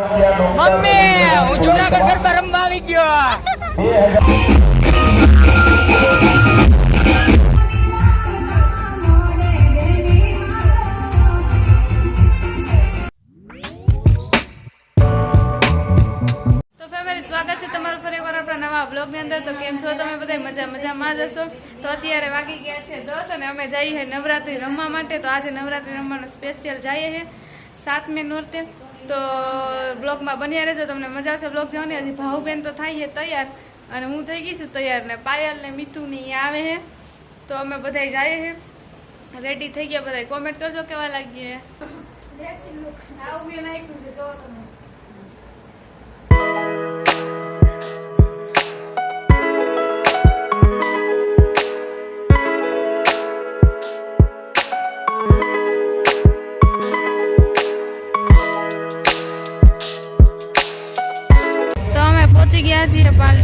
Mummy હું જુનાગઢ ગરબા રમવા આવી ગયો સ્વાગત છે તમારું ફરી એકવાર આપણા નવા બ્લોગની અંદર તો કેમ છો તમે બધા મજા મજામાં જ હશો તો અત્યારે વાગી ગયા છે દસ અને અમે જઈએ છીએ નવરાત્રિ રમવા માટે તો આજે નવરાત્રિ રમવાનું સ્પેશિયલ જઈએ છીએ સાતમી નોરતે તો બ્લોગમાં બન્યા રહેજો તમને મજા આવશે બ્લોગ જવાની હજી ભાવબેન તો થાય છે તૈયાર અને હું થઈ ગઈ છું તૈયાર ને પાયલ ને મીઠું ને આવે છે તો અમે બધા જઈએ છે રેડી થઈ ગયા બધા કોમેન્ટ કરજો કેવા લાગીએ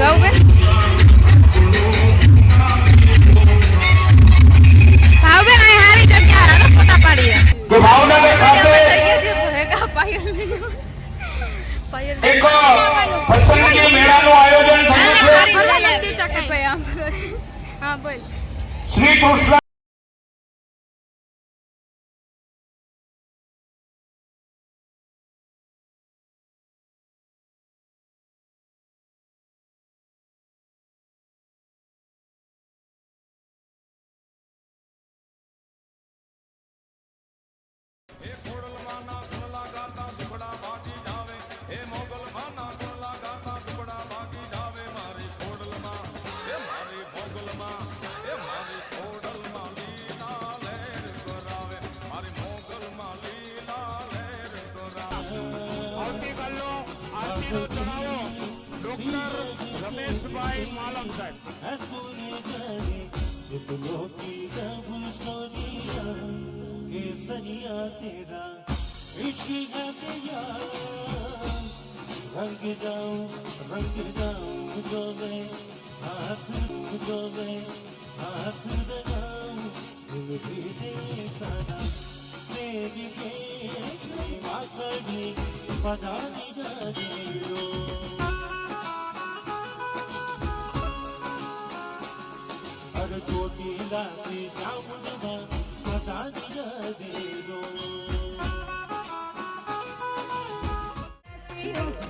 જાઉં બેન ભાવ બેન અહીં સારી જગ્યા હારો ફોટા પાડીએ ભાવનગર ખાતે શ્રી કૃષ્ણ માના ગોલા ગાતા સુખડા ભાગી જાવે હે મોગલ માના ગોલા ગાતા સુખડા ભાગી જાવે મારી ખોડલમાં હે મારી મોગલમાં હે મારી ખોડલમાં લીલા લેર કરાવે મારી મોગલમાં લીલા લેર કરાવે આવતીકાલનો આરતીનો ચડાવો ડોક્ટર રમેશભાઈ માલમ સાહેબ इतनों की रब सोनिया केसरिया तेरा Üçlü de beyan Rang down, rang down Kudove, hatır kudove Hatır bedam Ümidi sana Ne bileyim Matarni, padani da diyor Arjo dilati, davudma Padani da diyor you.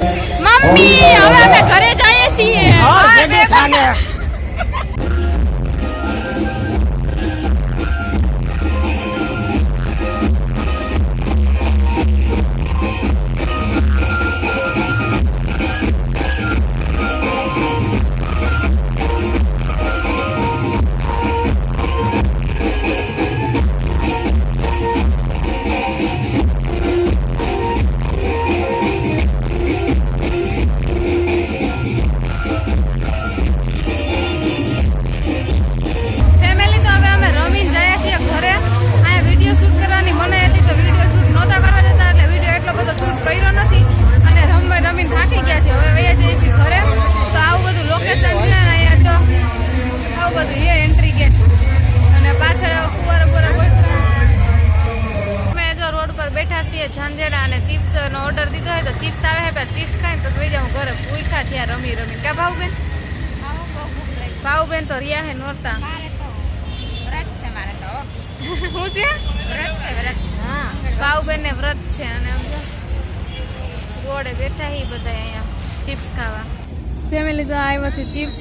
Romi Romi કે બાઉબે હા બહુ ભુખ લાગી બાઉબે તો રહ્યા છે નોરતા બરાત છે મારે તો હું છે બ્રત છે બરાત હા બાઉબે ને બ્રત છે અને અમે ગોડે બેઠા હી બતાયા ચિપ્સ ખાવા પેમેલે તો આયાથી ચિપ્સ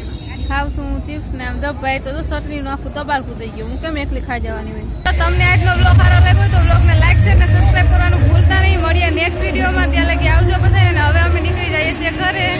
ખાવશું હું ચિપ્સ ને આમ ધબાય તો તો સત્રી નો આકુ તબાર ખુ દઈ ગયો હું કેમે એકલી ખાઈ જવાની હોય તો તમે આટલો વ્લોગ આરો રહ્યો તો વ્લોગ ને લાઈક શેર ને સબ્સ્ક્રાઇબ કરવાનું ભૂલતા નહીં મરિયા નેક્સ્ટ વિડીયો માં ત્યાં લગી આવજો બધા અને હવે અમે નીકળી જઈએ છે ઘરે